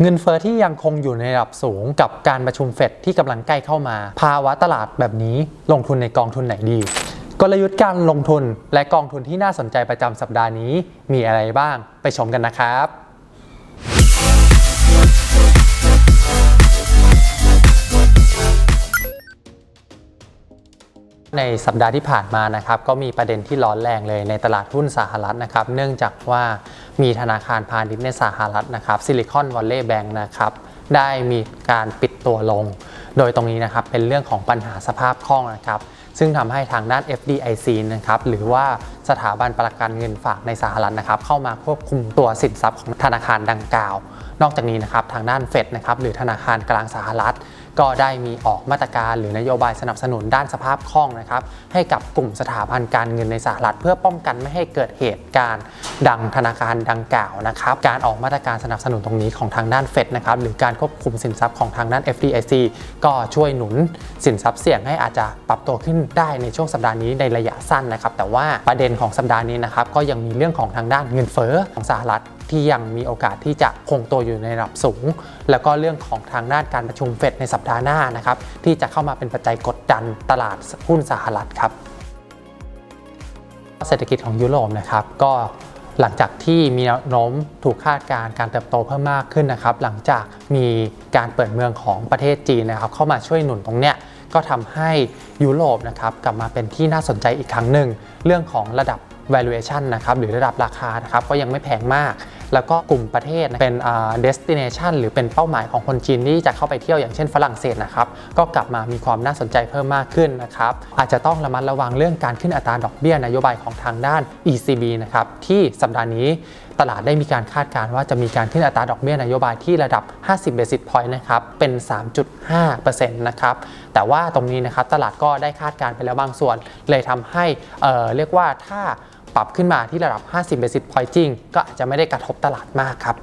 เงินเฟอ้อที่ยังคงอยู่ในระดับสูงกับการประชุมเฟดที่กำลังใกล้เข้ามา ภาวะตลาดแบบนี้ลงทุนในกองทุนไหนดี กลยุทธ์การลงทุนและกองทุนที่น่าสนใจประจำสัปดาห์นี้มีอะไรบ้างไปชมกันนะครับ ในสัปดาห์ที่ผ่านมานะครับก็มีประเด็นที่ร้อนแรงเลยในตลาดหุ้นสหรัฐนะครับเนื่องจากว่ามีธนาคารพาณิชย์ในสหรัฐนะครับซิลิคอนวัลเลย์แบงก์นะครับได้มีการปิดตัวลง โดยตรงนี้นะครับเป็นเรื่องของปัญหาสภาพคล่องนะครับซึ่งทำให้ทางด้าน FDIC นะครับหรือว่าสถาบันประกันเงินฝากในสหรัฐนะครับ เข้ามาควบคุมตัวสินทรัพย์ของธนาคารดังกล่าว นอกจากนี้นะครับทางด้านเฟดนะครับหรือธนาคารกลางสหรัฐ ก็ได้มีออกมาตรการหรือนโยบายสนับสนุนด้านสภาพคล่องนะครับให้กับกลุ่มสถาบันการเงินในสหรัฐ เพื่อป้องกันไม่ให้เกิดเหตุการณ์ดังธนาคารดังกล่าวนะครับการออกมาตรการสนับสนุนตรงนี้ของทางด้านเฟดนะครับหรือการควบคุมสินทรัพย์ของทางด้าน FDIC ก็ช่วยหนุนสินทรัพย์เสี่ยงให้อาจจะปรับตัวขึ้นได้ในช่วงสัปดาห์นี้ในระยะสั้นนะครับแต่ว่าประเด็นของสัปดาห์นี้นะครับก็ยังมีเรื่องของทางด้านเงินเฟ้อของสหรัฐ ที่ยังมีโอกาสที่จะคงตัวอยู่ในระดับสูง แล้วก็เรื่องของทางด้านการประชุมเฟดในสัปดาห์หน้านะครับที่จะเข้ามาเป็นปัจจัยกดดันตลาดหุ้นสหรัฐครับเศรษฐกิจของยุโรปนะครับก็หลังจากที่มีแนวโน้มถูกคาดการณ์การเติบโตเพิ่มมากขึ้นนะครับ หลังจากมีการเปิดเมืองของประเทศจีนนะครับ เข้ามาช่วยหนุนตรงเนี้ยก็ทำให้ยุโรปนะครับกลับมาเป็นที่น่าสนใจอีกครั้งหนึ่ง เรื่องของระดับ valuation นะครับหรือระดับราคานะครับก็ยังไม่แพงมาก แล้วก็กลุ่มประเทศเป็น uh, destination หรือเป็นเป้าหมายของคนจีนที่จะเข้าไปเที่ยวอย่างเช่นฝรั่งเศสนะครับก็กลับมามีความน่าสนใจเพิ่มมากขึ้นนะครับอาจจะต้องระมัดระวังเรื่องการขึ้นอัตราดอกเบี้ยนโยบายของทางด้าน ECB นะครับที่สัปดาห์นี้ตลาดได้มีการคาดการณ์ว่าจะมีการขึ้นอัตราดอกเบี้ยนโยบายที่ระดับ 50 basis point นะครับ เป็น 3.5%นะครับ แต่ว่าตรงนี้นะครับตลาดก็ได้คาดการณ์ไปแล้วบางส่วน เลยทำให้เเรียกว่าถ้า ปรับขึ้นมาที่ระดับ 50 basis point จริง ก็อาจจะไม่ได้กระทบตลาดมากครับ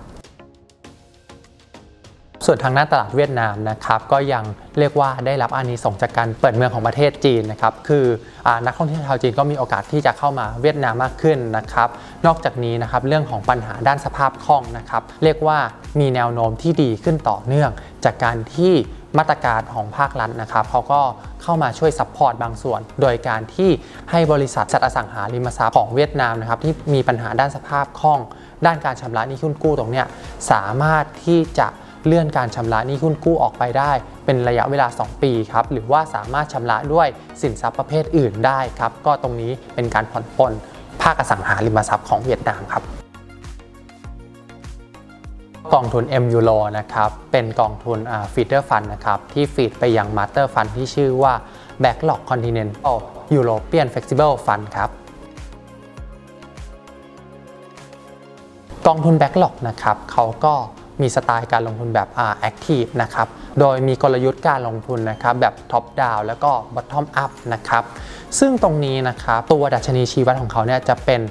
ส่วนทางด้าตลาดเวียดนามนะครับก็ยังเรียกว่าได้รับอานิสงส์จากการเปิดเมืองของประเทศจีนนะครับคืออนักท่องเที่ยวชาวจีนก็มีโอกาสที่จะเข้ามาเวียดนามมากขึ้นนะครับ นอกจากนี้นะครับเรื่องของปัญหาด้านสภาพคล่องนะครับ เรียกว่ามีแนวโน้มที่ดีขึ้นต่อเนื่องจากการที่ มาตรการของภาครัฐนะครับเขาก็เข้ามาช่วยซัพพอร์ตบางส่วน โดยการที่ให้บริษัทจัดอสังหาริมทรัพย์ของเวียดนามนะครับที่มีปัญหาด้านสภาพคล่อง ด้านการชำระหนี้หุ้นกู้ตรงเนี้ยสามารถที่จะเลื่อนการชำระหนี้หุ้นกู้ออกไปได้ เป็นระยะเวลา 2 ปีครับหรือว่าสามารถชำระด้วยสินทรัพย์ประเภทอื่นได้ครับก็ตรงนี้เป็นการผ่อนปลนภาคอสังหาริมทรัพย์ของเวียดนามครับ กองทุน M Euro นะครับเป็นกองทุนฟีเดอร์ฟันนะครับที่ฟีดไปยังมาสเตอร์ฟันที่ชื่อว่า Backlog Continental European Flexible Fund ครับกองทุน Backlog นะครับเขาก็มีสไตล์การลงทุนแบบ Active นะครับ โดยมีกลยุทธ์การลงทุนนะครับแบบ Top Down แล้วก็ Bottom Up นะครับ ซึ่งตรงนี้นะครับตัวดัชนีชีวัดของเขาเนี่ยจะเป็น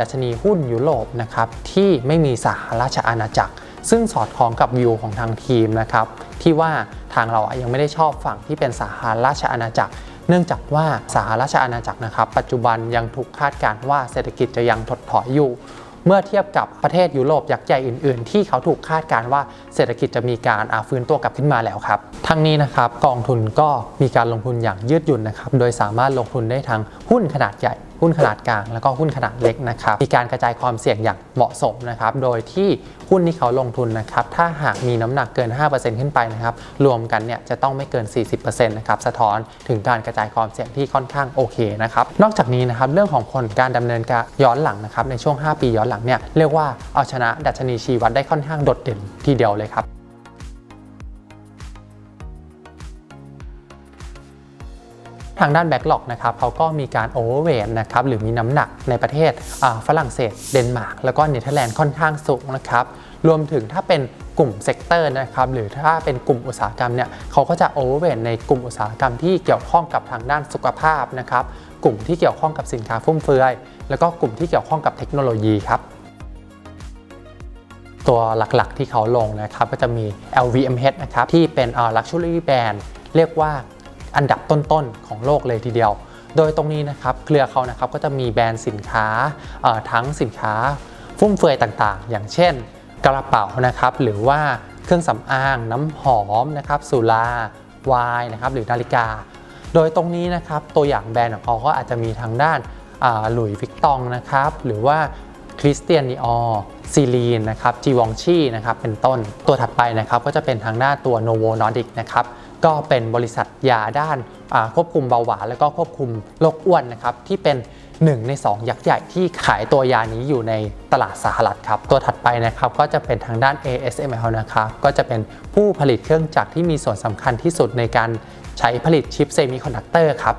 ดัชนีหุ้นยุโรปนะครับที่ไม่มีสหราชอาณาจักร ซึ่งสอดคล้องกับวิวของทางทีมนะครับที่ว่าทางเรายังไม่ได้ชอบฝั่งที่เป็นสหราชอาณาจักร เนื่องจากว่าสหราชอาณาจักรนะครับปัจจุบันยังถูกคาดการณ์ว่าเศรษฐกิจจะยังถดถอยอยู่ เมื่อเทียบกับประเทศยุโรปยักษ์ใหญ่อื่น ๆ ที่เขาถูกคาดการณ์ว่าเศรษฐกิจจะมีการฟื้นตัวกลับขึ้นมาแล้วครับ ทั้งนี้นะครับกองทุนก็มีการลงทุนอย่างยืดหยุ่นนะครับโดยสามารถลงทุนได้ทั้งหุ้นขนาดใหญ่ หุ้นขนาดกลางแล้วก็หุ้นขนาดเล็กนะครับมีการกระจายความเสี่ยงอย่างเหมาะสมนะครับโดยที่หุ้นที่เขาลงทุนนะครับถ้าหากมีน้ำหนักเกิน 5%ขึ้นไปนะครับรวมกันเนี่ยจะต้องไม่เกิน 40%นะครับสะท้อนถึงการกระจายความเสี่ยงที่ค่อนข้างโอเคนะครับนอกจากนี้นะครับเรื่องของผลการดำเนินการย้อนหลังนะครับในช่วง 5 ปีย้อนหลังเนี่ยเรียกว่าเอาชนะดัชนีชีวัดได้ค่อนข้างโดดเด่นทีเดียวเลยครับ ทางด้านแบ็กหลอกนะครับเขาก็มีการโอเวอร์เวทนะครับหรือมีน้ำหนักในประเทศฝรั่งเศส เดนมาร์กแล้วก็เนเธอร์แลนด์ค่อนข้างสูงนะครับรวมถึงถ้าเป็นกลุ่มเซกเตอร์นะครับหรือถ้าเป็นกลุ่มอุตสาหกรรมเนี่ยเขาก็จะโอเวอร์เวทในกลุ่มอุตสาหกรรมที่เกี่ยวข้องกับทางด้านสุขภาพนะครับกลุ่มที่เกี่ยวข้องกับสินค้าฟุ่มเฟือย แล้วก็กลุ่มที่เกี่ยวข้องกับเทคโนโลยีครับตัวหลักๆที่เขาลงนะครับก็จะมี LVMH นะครับที่เป็น luxury brand เรียกว่า อันดับต้นๆของโลกเลยทีเดียว โดยตรงนี้นะครับเครือเขานะครับก็จะมีแบรนด์สินค้าทั้งสินค้าฟุ่มเฟือยต่างๆ อย่างเช่น กระเป๋านะครับหรือว่าเครื่องสำอางน้ำหอมนะครับสุราวายนะครับหรือนาฬิกา โดยตรงนี้นะครับตัวอย่างแบรนด์ของเขาก็อาจจะมีทางด้านหลุยส์วิกตองนะครับหรือว่าคริสเตียนนีออซีลีนนะครับจีวองชีนะครับเป็นต้นตัวถัดไปนะครับก็จะเป็นทางด้านตัว Novo Nordic นะครับ ก็เป็นบริษัทยาด้านาควบคุมเบาหวานและก็ควบคุมโรคอ้วนนะครับที่เป็น 1 ใน 2 ยักษ์ใหญ่ที่ขายตัวยานี้อยู่ในตลาดสหรัฐครับ ตัวถัดไปนะครับก็จะเป็นทางด้าน ASML นะครับก็จะเป็นผู้ผลิตเครื่องจักรที่มีส่วนสำคัญที่สุดในการใช้ผลิตชิปเซมิคอนดักเตอร์ครับ